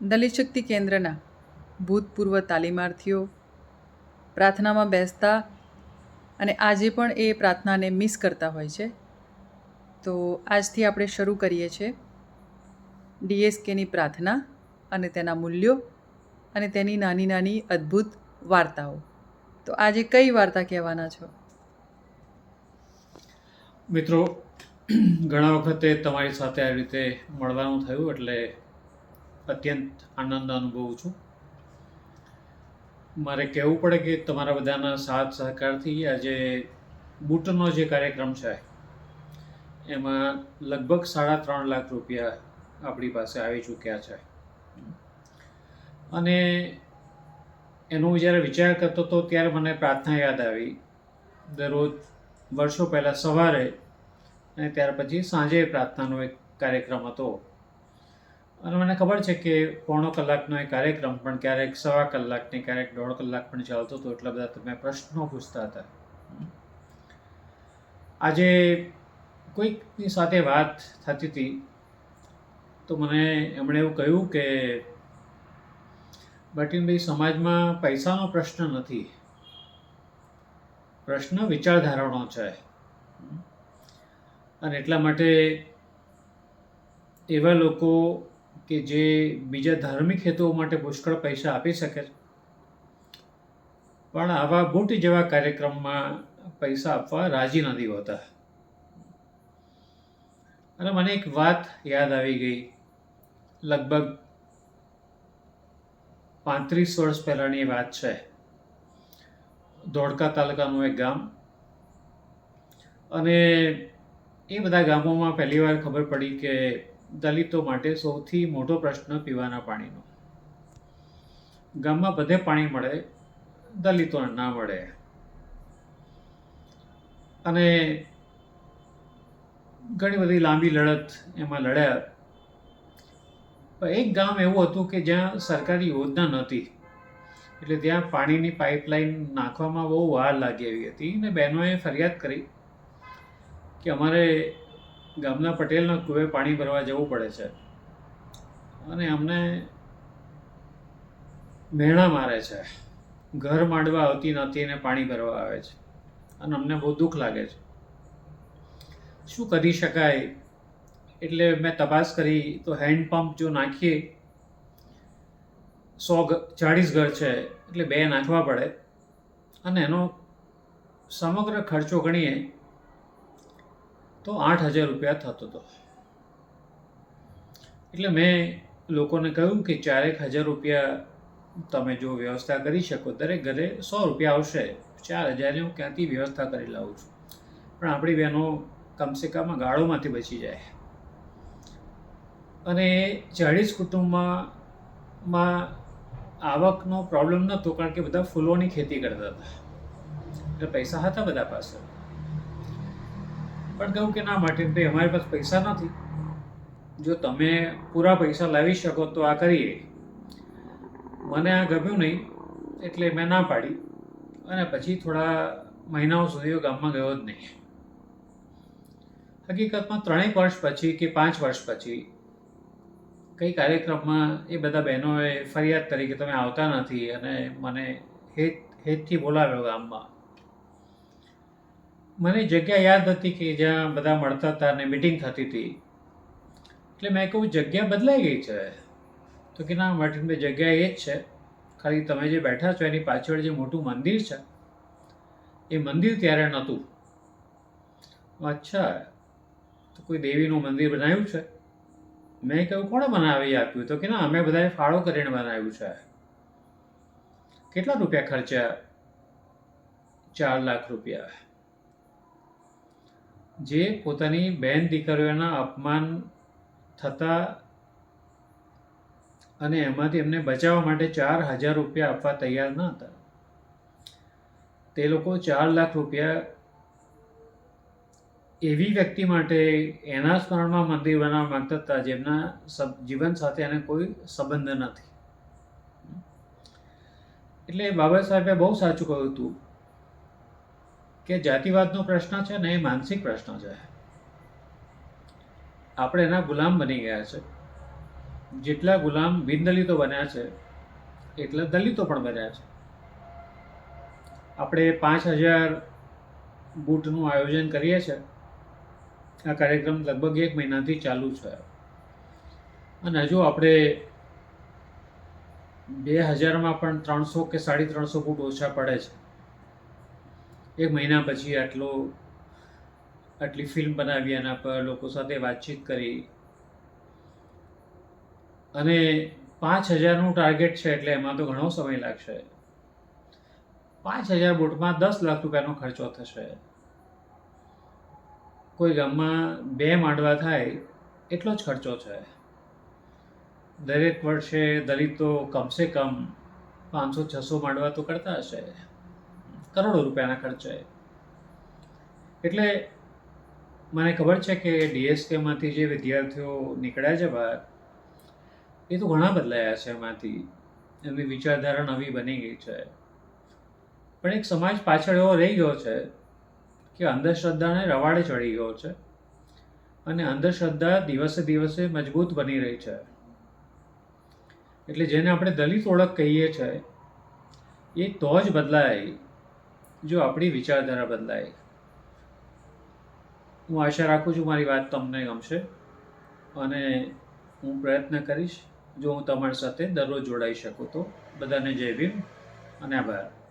દલિત શક્તિ કેન્દ્રના ભૂતપૂર્વ તાલીમાર્થીઓ પ્રાર્થનામાં બેસતા અને આજે પણ એ પ્રાર્થનાને મિસ કરતા હોય છે. તો આજથી આપણે શરૂ કરીએ છીએ ડીએસકેની પ્રાર્થના અને તેના મૂલ્યો અને તેની નાની નાની અદ્ભુત વાર્તાઓ. તો આજે કઈ વાર્તા કહેવાના છો? મિત્રો, ઘણા વખતે તમારી સાથે આ રીતે મળવાનું થયું એટલે અત્યંત આનંદ અનુભવું છું. મારે કહેવું પડે કે તમારા બધાના સાથ સહકારથી આજે બૂટનો જે કાર્યક્રમ છે, એમાં લગભગ સાડા ત્રણ લાખ રૂપિયા આપણી પાસે આવી ચૂક્યા છે. અને એનો જ્યારે વિચાર કરતો હતો ત્યારે મને પ્રાર્થના યાદ આવી. દરરોજ વર્ષો પહેલાં સવારે અને ત્યાર પછી સાંજે પ્રાર્થનાનો એક કાર્યક્રમ હતો. અને મને ખબર છે કે પોણો કલાકનો એ કાર્યક્રમ પણ ક્યારેક સવા કલાકને ક્યારેક દોઢ કલાક પણ ચાલતો હતો, એટલા બધા તમે પ્રશ્નો પૂછતા હતા. આજે કોઈકની સાથે વાત થતી હતી, તો મને એમણે એવું કહ્યું કે, બટીનભાઈ, સમાજમાં પૈસાનો પ્રશ્ન નથી. પ્રશ્ન વિચારધારાનો છે. અને એટલા માટે એવા લોકો કે જે બીજા ધાર્મિક હેતુઓ માટે પુષ્કળ પૈસા આપી શકે છે. પણ આવા બુટ જેવા કાર્યક્રમમાં પૈસા આપવા રાજી નથી હોતા. અને મને એક વાત યાદ આવી ગઈ. લગભગ પાંત્રીસ વર્ષ પહેલાંની વાત છે. ધોળકા તાલુકાનું એક ગામ. અને એ બધા ગામોમાં પહેલીવાર ખબર પડી કે દલિતો માટે સૌથી મોટો પ્રશ્ન પીવાના પાણીનો. ગામમાં બધે પાણી મળે, દલિતોને ના મળે. અને ઘણી બધી લાંબી લડત એમાં લડ્યા. એક ગામ એવું હતું કે જ્યાં સરકારી યોજના નહોતી. એટલે ત્યાં પાણીની પાઇપલાઇન નાખવામાં બહુ વાર લાગી એવી હતી અને બહેનોએ ફરિયાદ કરી કે અમારે ગામના પટેલના કુવે પાણી ભરવા જવું પડે છે. અને અમને મેણા મારે છે. ઘર માંડવા આવતી નથી અને પાણી ભરવા આવે છે. અને અમને બહુ દુઃખ લાગે છે. શું કરી શકાય? એટલે મેં તપાસ કરી, તો હેન્ડપંપ જો નાખીએ, સો ચાળીસ ઘર છે, એટલે બે નાખવા પડે. અને એનો સમગ્ર ખર્ચો ગણીએ તો આઠ હજાર રૂપિયા થતો હતો. એટલે મેં લોકોને કહ્યું કે ચારેક હજાર રૂપિયા તમે જો વ્યવસ્થા કરી શકો, દરેક ઘરે સો રૂપિયા આવશે. ચાર હજારની હું ક્યાંથી વ્યવસ્થા કરી લાવું છું? પણ આપણી બહેનો કમસે કમ ગાળોમાંથી બચી જાય. અને ચાળીસ કુટુંબમાં આવકનો પ્રોબ્લેમ નહોતો, કારણ કે બધા ફૂલોની ખેતી કરતા હતા. એટલે પૈસા હતા બધા પાસે. પણ કહું કે ના, માટે ભાઈ, અમારી પાસે પૈસા નથી. જો તમે પૂરા પૈસા લાવી શકો તો આ કરીએ. મને આ ગમ્યું નહીં, એટલે મેં ના પાડી. અને પછી થોડા મહિનાઓ સુધી ગામમાં ગયો જ નહીં. હકીકતમાં ત્રણેક વર્ષ પછી કે પાંચ વર્ષ પછી કઈ કાર્યક્રમમાં એ બધા બહેનોએ ફરિયાદ કરી કે તમે આવતા નથી અને મને હેત, હેતથી બોલાવ્યો ગામમાં. મને જગ્યા યાદ હતી કે જ્યાં બધા મળતા હતા અને મિટિંગ થતી હતી. એટલે મેં કહું જગ્યા બદલાઈ ગઈ છે. તો કે ના માર્ટિનભાઈ જગ્યા એ જ છે. ખાલી તમે જે બેઠા છો, એની પાછળ જે મોટું મંદિર છે, એ મંદિર ત્યારે નહોતું. અચ્છા, તો કોઈ દેવીનું મંદિર બનાવ્યું છે? મેં કહ્યું, કોણે બનાવી આપ્યું? તો કે ના, અમે બધાએ ફાળો કરીને બનાવ્યું છે. કેટલા રૂપિયા ખર્ચ્યા? ચાર લાખ રૂપિયા. જે પોતાની બેન દીકરીઓના અપમાન થતા અને એમાંથી એમને બચાવવા માટે ચાર હજાર રૂપિયા આપવા તૈયાર ન હતા. તે લોકો ચાર લાખ રૂપિયા એવી વ્યક્તિ માટે એના સ્મરણમાં મંદિર બનાવવા માંગતા હતા જેમના સબ- જીવન સાથે એને કોઈ સંબંધ નથી. એટલે બાબા સાહેબે બહુ સાચું કહ્યું હતું. કે જાતિવાદનો પ્રશ્ન છે ને એ માનસિક પ્રશ્ન છે. આપણે એના ગુલામ બની ગયા છે. જેટલા ગુલામ બિનદલિતો બન્યા છે, એટલા દલિતો પણ બન્યા છે. આપણે પાંચ હજાર બૂટનું આયોજન કરીએ છીએ. આ કાર્યક્રમ લગભગ એક મહિનાથી ચાલુ છે. અને હજુ આપણે બે હજારમાં પણ ત્રણસો કે સાડી ત્રણસો ફૂટ ઓછા પડે છે. એક મહિના પછી આટલો, આટલી ફિલ્મ બનાવી એના પર લોકો સાથે વાતચીત કરી. અને પાંચ હજારનું ટાર્ગેટ છે એટલે એમાં તો ઘણો સમય લાગશે. પાંચ હજાર બોટમાં દસ લાખ રૂપિયાનો ખર્ચો થશે. કોઈ ગામમાં બે માંડવા થાય, એટલો જ ખર્ચો છે. દરેક વર્ષે દલિતો કમસે કમ પાંચસો છસો માંડવા તો કરતા હશે. કરોડો રૂપિયાના ખર્ચે એટલે મને ખબર છે કે ડીએસકેમાંથી જે વિદ્યાર્થીઓ નીકળ્યા છે બહાર, એ તો ઘણા બદલાયા છે એમાંથી. એમની વિચારધારા નવી બની ગઈ છે. પણ એક સમાજ પાછળ એવો રહી ગયો છે કે અંધશ્રદ્ધાને રવાડે ચડી ગયો છે અને અંધશ્રદ્ધા દિવસે દિવસે મજબૂત બની રહી છે. એટલે જેને આપણે દલિત ઓળખ કહીએ છીએ એ તો જ બદલાય. જો આપણી વિચારધારા બદલાય. હું આશા રાખું છું મારી વાત તમને ગમશે અને હું પ્રયત્ન કરીશ જો હું તમારી સાથે દરરોજ જોડાઈ શકું તો. બધાને જય ભીમ અને આભાર.